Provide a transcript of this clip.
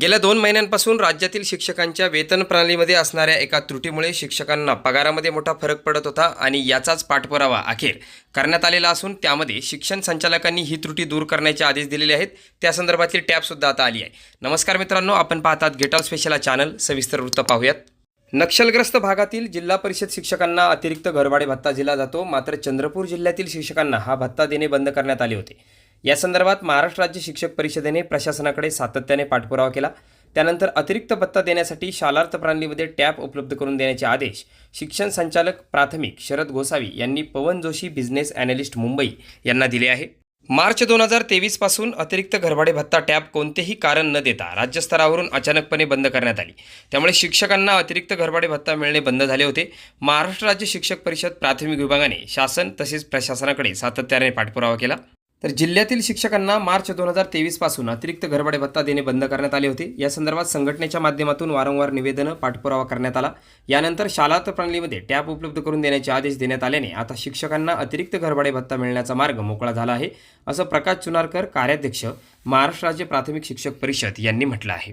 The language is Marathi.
गेल्या दोन महिन्यांपासून राज्यातील शिक्षकांच्या वेतन प्रणालीमध्ये असणाऱ्या एका त्रुटीमुळे शिक्षकांना पगारामध्ये मोठा फरक पडत होता आणि याचाच पाठपुरावा अखेर करण्यात आलेला असून त्यामध्ये शिक्षण संचालकांनी ही त्रुटी दूर करण्याचे आदेश दिलेले आहेत. त्या संदर्भातील टॅबसुद्धा आता आली आहे. नमस्कार मित्रांनो आपण पाहतात गेटॉल स्पेशल चॅनल सविस्तर वृत्त पाहूयात. नक्षलग्रस्त भागातील जिल्हा परिषद शिक्षकांना अतिरिक्त घरभाडे भत्ता दिला जातो. मात्र चंद्रपूर जिल्ह्यातील शिक्षकांना हा भत्ता देणे बंद करण्यात आले होते. या संदर्भात महाराष्ट्र राज्य शिक्षक परिषदेने प्रशासनाकडे सातत्याने पाठपुरावा केला. त्यानंतर अतिरिक्त भत्ता देण्यासाठी शालार्थ प्रणालीमध्ये टॅप उपलब्ध करून देण्याचे आदेश शिक्षण संचालक प्राथमिक शरद गोसावी यांनी पवन जोशी बिझनेस अॅनालिस्ट मुंबई यांना दिले आहे. मार्च दोन हजार तेवीसपासून अतिरिक्त घरभाडे भत्ता टॅब कोणतेही कारण न देता राज्यस्तरावरून अचानकपणे बंद करण्यात आली. त्यामुळे शिक्षकांना अतिरिक्त घरभाडे भत्ता मिळणे बंद झाले होते. महाराष्ट्र राज्य शिक्षक परिषद प्राथमिक विभागाने शासन तसेच प्रशासनाकडे सातत्याने पाठपुरावा केला. तर जिल्ह्यातील शिक्षकांना मार्च दोन हजार तेवीसपासून अतिरिक्त घरभाडे भत्ता देणे बंद करण्यात आले होते. या संदर्भात संघटनेच्या माध्यमातून वारंवार निवेदनं पाठपुरावा करण्यात आला. यानंतर शालार्थ प्रणालीमध्ये टॅप उपलब्ध करून देण्याचे आदेश देण्यात आल्याने आता शिक्षकांना अतिरिक्त घरभाडे भत्ता मिळण्याचा मार्ग मोकळा झाला आहे असं प्रकाश चुनारकर कार्याध्यक्ष महाराष्ट्र राज्य प्राथमिक शिक्षक परिषद यांनी म्हटलं आहे.